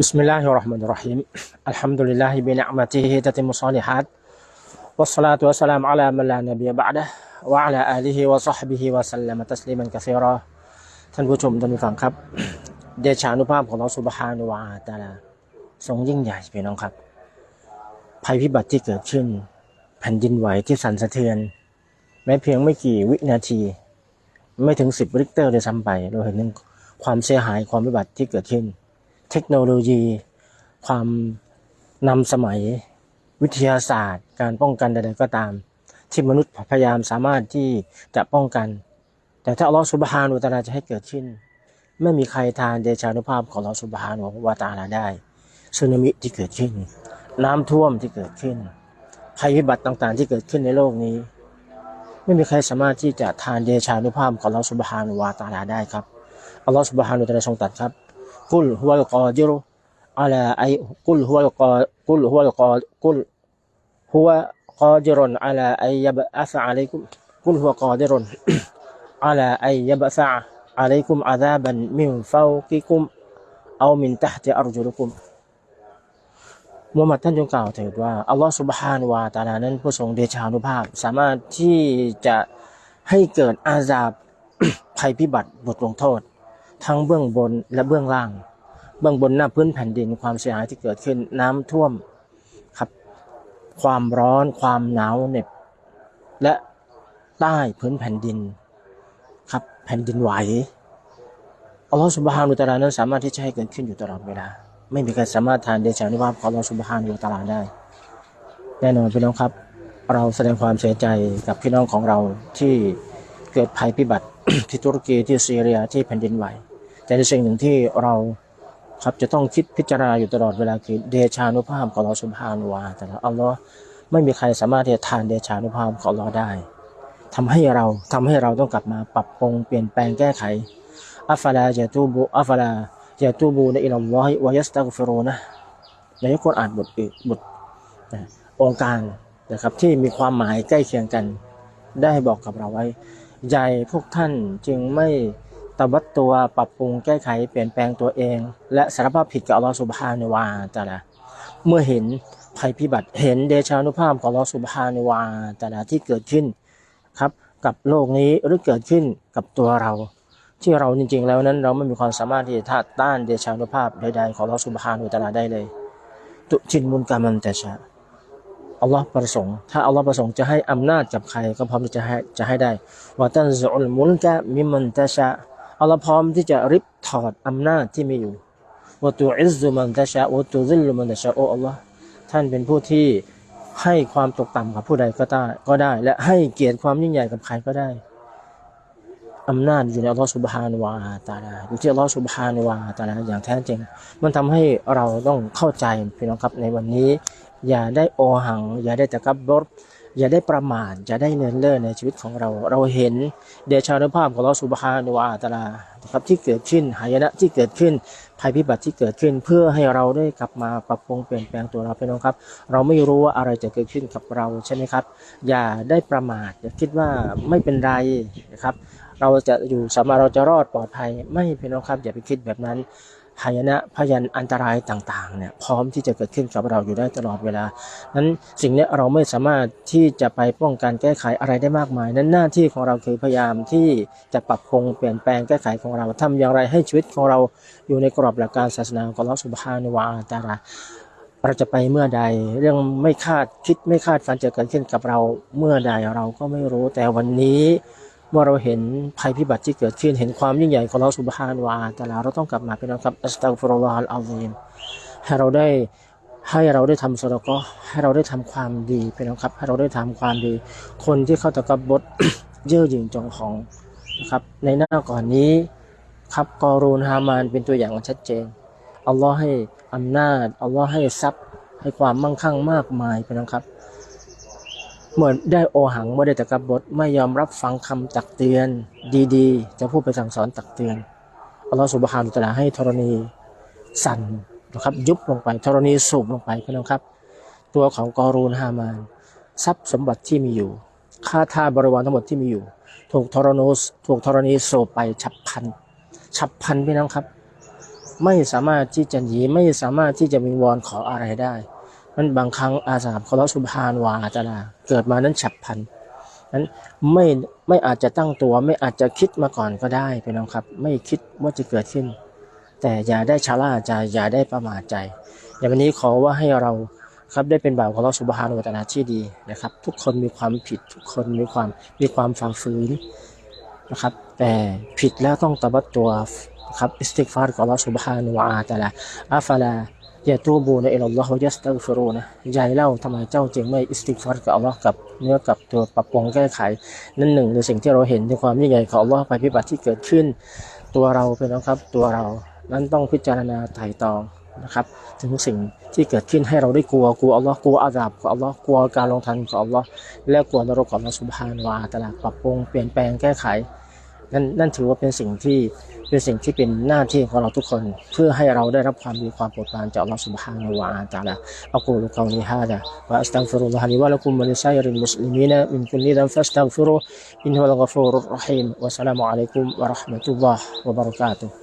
بسم الله الرحمن الرحيم الحمد لله بنعمته تتم الصالحات والصلاة والسلام على من لا نبي بعده وعلى آله وصحبه وسلم تسليما كثيرا ท่านผู้ชมท่านผู้ฟังครับ เดชานุภาพของเราสุบฮานุวาตาลาทรงยิ่งใหญ่พี่น้องครับ ภัยพิบัติที่เกิดขึ้น แผ่นดินไหวที่สั่นสะเทือน แม้เพียงไม่กี่วินาที ไม่ถึงสิบริกเตอร์เลยซ้ำไป เราเห็นถึงความเสียหายความวิบัติที่เกิดขึ้น เทคโนโลยี ความนำสมัยวิทยาศาสตร์ การป้องกันใดๆก็ตาม ที่มนุษย์พยายามสามารถที่จะป้องกัน แต่ถ้าอัลลอฮฺสุบฮานุตาลาจะให้เกิดขึ้น ไม่มีใครทานเดชานุภาพของอัลลอฮฺสุบฮานุวะตาลาได้สึนามิที่เกิดขึ้น น้ำท่วมที่เกิดขึ้นภัยพิบัติต่างๆ ที่เกิดขึ้นในโลกนี้ ไม่มีใครสามารถที่จะทานเดชานุภาพของอัลลอฮฺสุบฮานุวะตาลาได้ครับอัลลอฮฺสุบฮานุตาลาทรงตรัสครับ กุลฮุวัลกอดิรุอะลาไอกุลฮุวัลกอกุลฮุวัลกอกุลฮุวะกอดิรุนอะลาไอยับอัสอะลัยกุมกุลฮุวะกอดิรุน على أن يبعث عليكم عذابا من فوقكم أو من تحت أرجلكم มูฮัมหมัดท่านจงกล่าวเถิดว่าอัลลอฮฺสุบฮานวาตะอาลานั้นผู้ทรงเดชานุภาพ สามารถที่จะให้เกิดอาซาบ ภัยพิบัติบทลงโทษ ทั้งเบื้องบนและเบื้องล่าง เบื้องบนหน้าพื้นแผ่นดินความเสียหายที่เกิดขึ้นน้ำท่วมครับ ความร้อนความหนาวเหน็บ และใต้พื้นแผ่นดิน ครับแผ่นดินไหวอัลลอฮฺสุบฮานุตะอาลานั้นสามารถที่จะให้เกิดขึ้นอยู่ตลอดเวลา ไม่มีใครสามารถทานเดชานุภาพของอัลลอฮฺสุบฮานุตะอาลาได้ แน่นอนพี่น้องครับ เราแสดงความเสียใจกับพี่น้องของเราที่เกิดภัยพิบัติที่ตุรกีที่ซีเรียที่แผ่นดินไหว แต่ในสิ่งหนึ่งที่เรา ครับจะต้องคิดพิจารณาอยู่ตลอดเวลาคือเดชานุภาพของอัลลอฮฺสุบฮานวาแต่ละอัลลอฮ์ไม่มีใครสามารถที่จะทานเดชานุภาพของอัลลอฮ์ได้ทำให้เราทำให้เราต้องกลับมาปรับปรุงเปลี่ยนแปลงแก้ไขอัฟลาจะตูบูอัฟลาจะตูบูในอิลลอฮิวะยัสตักฟิรูนะในยุคอ่านบทอื่นบทองค์การนะครับที่มีความหมายใกล้เคียงกันได้บอกกับเราไว้ใจพวกท่านจึงไม่ ตบัดตัวปรับปรุงแก้ไขเปลี่ยนแปลงตัวเอง และสารภาพผิดกับอัลลอฮฺสุบฮานุวาตาลาเมื่อเห็นภัยพิบัติเห็นเดชานุภาพของอัลลอฮฺสุบฮานุวาตาลาที่เกิดขึ้นครับกับโลกนี้หรือเกิดขึ้นกับตัวเรา ที่เราจริง ๆ แล้วนั้นเราไม่มีความสามารถที่จะต้านเดชานุภาพใดๆของเราสุบฮานุตะลาได้เลยตุจินมุนกามันแต่ชาอัลลอฮ์ประสงค์ถ้าอัลลอฮ์ประสงค์จะให้อำนาจกับใครก็พร้อมจะให้จะให้ได้ว่าตันซุลมุลกะมิมันตะชา อัลลอฮ์พร้อมที่จะริบถอดอำนาจที่มีอยู่ว่าตุอิซุมันตะชาวะตุซิลมันตะชาโออัลลอฮ์ท่านเป็นผู้ที่ให้ความตกต่ำกับผู้ใดก็ได้ก็ได้ และให้เกียรติความยิ่งใหญ่กับใครก็ได้อำนาจอยู่ในอัลลอฮฺสุบฮานวาตาลาอยู่ที่อัลลอฮฺสุบฮานวาตาลาอย่างแท้จริง มันทำให้เราต้องเข้าใจพี่น้องครับในวันนี้ อย่าได้โอหัง อย่าได้ตะกับบร อย่าได้ประมาทอย่าได้เนินเล่อในชีวิตของเรา เราเห็นเดชานุภาพของอัลลอฮฺสุบฮานวาตาลานะครับที่เกิดขึ้นหายนะที่เกิดขึ้นภัยพิบัติที่เกิดขึ้น เพื่อให้เราได้กลับมาปรับปรุงเปลี่ยนแปลงตัวเราพี่น้องครับ เราไม่รู้ว่าอะไรจะเกิดขึ้นกับเราใช่ไหมครับ อย่าได้ประมาทอย่าคิดว่าไม่เป็นไรนะครับ เราจะอยู่สามารถเราจะรอดปลอดภัยไม่พี่น้องครับอย่าไปคิดแบบนั้น หายนะพยันอันตรายต่างๆเนี่ยพร้อมที่จะเกิดขึ้นกับเราอยู่ได้ตลอดเวลา นั้นสิ่งนี้เราไม่สามารถที่จะไปป้องกันแก้ไขอะไรได้มากมาย นั้นหน้าที่ของเราคือพยายามที่จะปรับปรุงเปลี่ยนแปลงแก้ไขของเราทำอย่างไรให้ชีวิตของเราอยู่ในกรอบหลักการศาสนาของอัลลอฮฺสุบฮานุวาตาลาเราจะไปเมื่อใดเรื่องไม่คาดคิดไม่คาดฝันจะเกิดขึ้นกับเราเมื่อใดเราก็ไม่รู้แต่วันนี้ เมื่อเราเห็นภัยพิบัติที่เกิดขึ้น เห็นความยิ่งใหญ่ของเราสุบฮานวาแต่ละเราต้องกลับมาเป็นนะครับอัสตัฟิรุลลอฮ์อัลลอฮีมให้เราได้ให้เราได้ทำสระก็ให้เราได้ทำความดีเป็นนะครับ ให้เราได้ทำความดี คนที่เข้าตะกับบทเย่อหยิ่งจองของนะครับ ในหน้าก่อนนี้ครับกอรูนฮามานเป็นตัวอย่างชัดเจนอัลลอฮ์ให้อำนาจอัลลอฮ์ให้ทรัพย์ให้ความมั่งคั่งมากมายไปนะครับ เมื่อได้โอหังเมื่อได้ตะกับบทไม่ยอมรับฟังคำตักเตือนดีๆ จะพูดไปสั่งสอนตักเตือนอัลลอฮ์สุบฮานุตะลาให้ธรณีสั่นนะครับยุบลงไปธรณีสูบลงไปพี่น้องครับ ตัวของกอรูนฮามานทรัพย์สมบัติที่มีอยู่ ค่าท่าบริวารทั้งหมดที่มีอยู่ ถูกธรณีถูกธรณีสูบไปฉับพันฉับพันพี่น้องครับ ไม่สามารถที่จะหนีไม่สามารถที่จะวิงวอนขออะไรได้ มันบางครั้งอาสาบของเราสุบฮานวาตะลาเกิดมานั้นฉับพลันนั้นไม่ไม่อาจจะตั้งตัว ไม่อาจจะคิดมาก่อนก็ได้พี่น้องครับ ไม่คิดว่าจะเกิดขึ้น แต่อย่าได้ชะล่าใจอย่าได้ประมาทใจ อย่างวันนี้ขอว่าให้เราครับได้เป็นบ่าวของเราสุบฮานวาตะลาที่ดีนะครับ ทุกคนมีความผิดทุกคนมีความมีความฝ่าฝืนนะครับ แต่ผิดแล้วต้องตบัดตัวนะครับอิสติกฟารของเราสุบฮานวาตะลาอัฟลา ย่าตูบูนอิลลอฮ์วะยัสตัฆฟิรูนะยายเล่าทำไมเจ้าจึงไม่อิสติกฟาร์กับอัลลอฮ์กับเนื้อกับตัวปรับปรุงแก้ไข นั่นหนึ่งในสิ่งที่เราเห็นในความยิ่งใหญ่ของอัลลอฮ์ภัยพิบัติที่เกิดขึ้น ตัวเราเป็นนะครับตัวเรานั้นต้องพิจารณาไถ่ตองนะครับถึงสิ่งที่เกิดขึ้นให้เราได้กลัวกลัวอัลลอฮ์กลัวอาดับของอัลลอฮ์กลัวการลงทันของอัลลอฮ์และกลัวนรกของอัลลอฮ์สุบฮานวาตะลาปรับปรุงเปลี่ยนแปลงแก้ไข นั่นนั่นถือว่าเป็นสิ่งที่เป็นสิ่งที่เป็นหน้าที่ของเราทุกคน เพื่อให้เราได้รับความดีความโปรดปรานจากอัลลอฮฺสุบฮานาวะตาละอักูลุกาวลีฮาดะวะอัสตัมฟิรุลลอฮฺลิวะลักุมมะลิซัยริลมุสลิมีนะมินคุลลิดัมฟัสตัมฟิรุอินฮุลกัฟูรุรรหีมวะสลามุอะลัยกุมวะราะห์มะตุลลอฮ์วะบะเราะกาตุฮ์